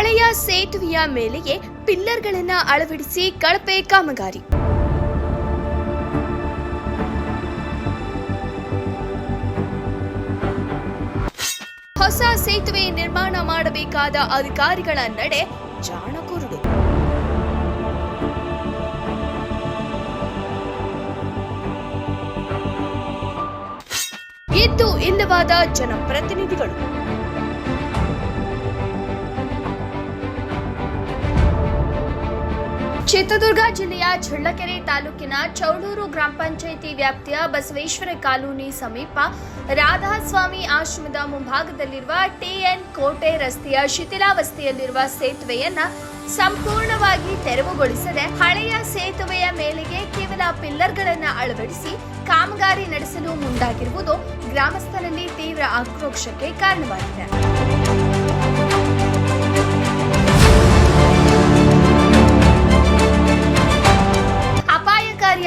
ಹಳೆಯ ಸೇತುವೆಯ ಮೇಲೆಯೇ ಪಿಲ್ಲರ್ಗಳನ್ನ ಅಳವಡಿಸಿ ಕಳಪೆ ಕಾಮಗಾರಿ. ಹೊಸ ಸೇತುವೆ ನಿರ್ಮಾಣ ಮಾಡಬೇಕಾದ ಅಧಿಕಾರಿಗಳ ನಡೆ ಜಾಣಕುರುಡು. ಇದ್ದು ಇಲ್ಲವಾದ ಜನಪ್ರತಿನಿಧಿಗಳು. ಚಿತ್ರದುರ್ಗ ಜಿಲ್ಲೆಯ ಚಳ್ಳಕೆರೆ ತಾಲೂಕಿನ ಚೌಡೂರು ಗ್ರಾಮ ಪಂಚಾಯಿತಿ ವ್ಯಾಪ್ತಿಯ ಬಸವೇಶ್ವರ ಕಾಲೋನಿ ಸಮೀಪ ರಾಧಾಸ್ವಾಮಿ ಆಶ್ರಮದ ಮುಂಭಾಗದಲ್ಲಿರುವ ಟಿಎನ್ ಕೋಟೆ ರಸ್ತೆಯ ಶಿಥಿಲಾವಸ್ಥೆಯಲ್ಲಿರುವ ಸೇತುವೆಯನ್ನ ಸಂಪೂರ್ಣವಾಗಿ ತೆರವುಗೊಳಿಸದೆ ಹಳೆಯ ಸೇತುವೆಯ ಮೇಲೆಗೆ ಕೇವಲ ಪಿಲ್ಲರ್ಗಳನ್ನು ಅಳವಡಿಸಿ ಕಾಮಗಾರಿ ನಡೆಸಲು ಮುಂದಾಗಿರುವುದು ಗ್ರಾಮಸ್ಥರಲ್ಲಿ ತೀವ್ರ ಆಕ್ರೋಶಕ್ಕೆ ಕಾರಣವಾಗಿದೆ.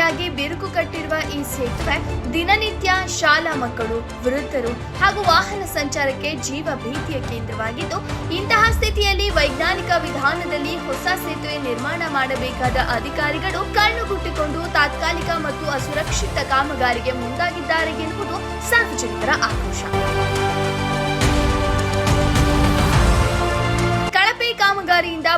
ಅಪಾಯಕಾರಿಯಾಗಿ ಬಿರುಕು ಕಟ್ಟಿರುವ ಈ ಸೇತುವೆ ದಿನನಿತ್ಯ ಶಾಲಾ ಮಕ್ಕಳು, ವೃದ್ಧರು ಹಾಗೂ ವಾಹನ ಸಂಚಾರಕ್ಕೆ ಜೀವ ಭೀತಿಯ ಕೇಂದ್ರವಾಗಿದ್ದು, ಇಂತಹ ಸ್ಥಿತಿಯಲ್ಲಿ ವೈಜ್ಞಾನಿಕ ವಿಧಾನದಲ್ಲಿ ಹೊಸ ಸೇತುವೆ ನಿರ್ಮಾಣ ಮಾಡಬೇಕಾದ ಅಧಿಕಾರಿಗಳು ಕಣ್ಣುಗುಟ್ಟಿಕೊಂಡು ತಾತ್ಕಾಲಿಕ ಮತ್ತು ಅಸುರಕ್ಷಿತ ಕಾಮಗಾರಿಗೆ ಮುಂದಾಗಿದ್ದಾರೆ ಎನ್ನುವುದು ಸಾರ್ವಜನಿಕರ ಆಕ್ರೋಶ.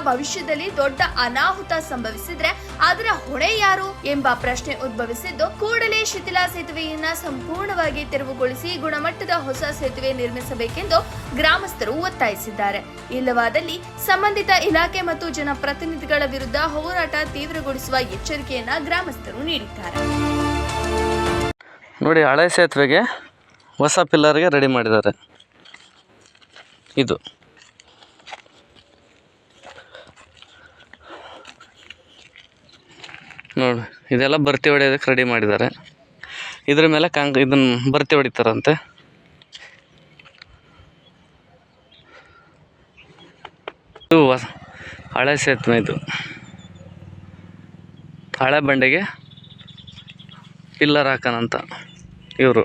ಭವಿಷ್ಯದಲ್ಲಿ ದೊಡ್ಡ ಅನಾಹುತ ಸಂಭವಿಸಿದ್ರೆ ಅದರ ಹೊಣೆ ಯಾರು ಎಂಬ ಪ್ರಶ್ನೆ ಉದ್ಭವಿಸಿದ್ದು, ಕೂಡಲೇ ಶಿಥಿಲಾ ಸೇತುವೆಯನ್ನ ಸಂಪೂರ್ಣವಾಗಿ ತೆರವುಗೊಳಿಸಿ ಗುಣಮಟ್ಟದ ಹೊಸ ಸೇತುವೆ ನಿರ್ಮಿಸಬೇಕೆಂದು ಗ್ರಾಮಸ್ಥರು ಒತ್ತಾಯಿಸಿದ್ದಾರೆ. ಇಲ್ಲವಾದಲ್ಲಿ ಸಂಬಂಧಿತ ಇಲಾಖೆ ಮತ್ತು ಜನಪ್ರತಿನಿಧಿಗಳ ವಿರುದ್ಧ ಹೋರಾಟ ತೀವ್ರಗೊಳಿಸುವ ಎಚ್ಚರಿಕೆಯನ್ನ ಗ್ರಾಮಸ್ಥರು ನೀಡಿದ್ದಾರೆ. ನೋಡಿ, ಹಳೆ ಸೇತುವೆಗೆ ಹೊಸ ಪಿಲ್ಲರ್ಗೆ ರೆಡಿ ಮಾಡಿದ್ದಾರೆ. ಇದು. ನೋಡಿ, ಇದೆಲ್ಲ ಬರ್ತಿ ಹೊಡೆಯೋದಕ್ಕೆ ರೆಡಿ ಮಾಡಿದ್ದಾರೆ. ಇದ್ರ ಮೇಲೆ ಕಾಂಗ್ ಇದನ್ನು ಬರ್ತಿ ಹೊಡಿತಾರಂತೆ. ಇದು ಹಳೆ ಸೇತುವೆ ಇದು. ಹಳೆ ಬಂಡೆಗೆ ಪಿಲ್ಲರ್ ಹಾಕೋಣಂತ ಇವರು.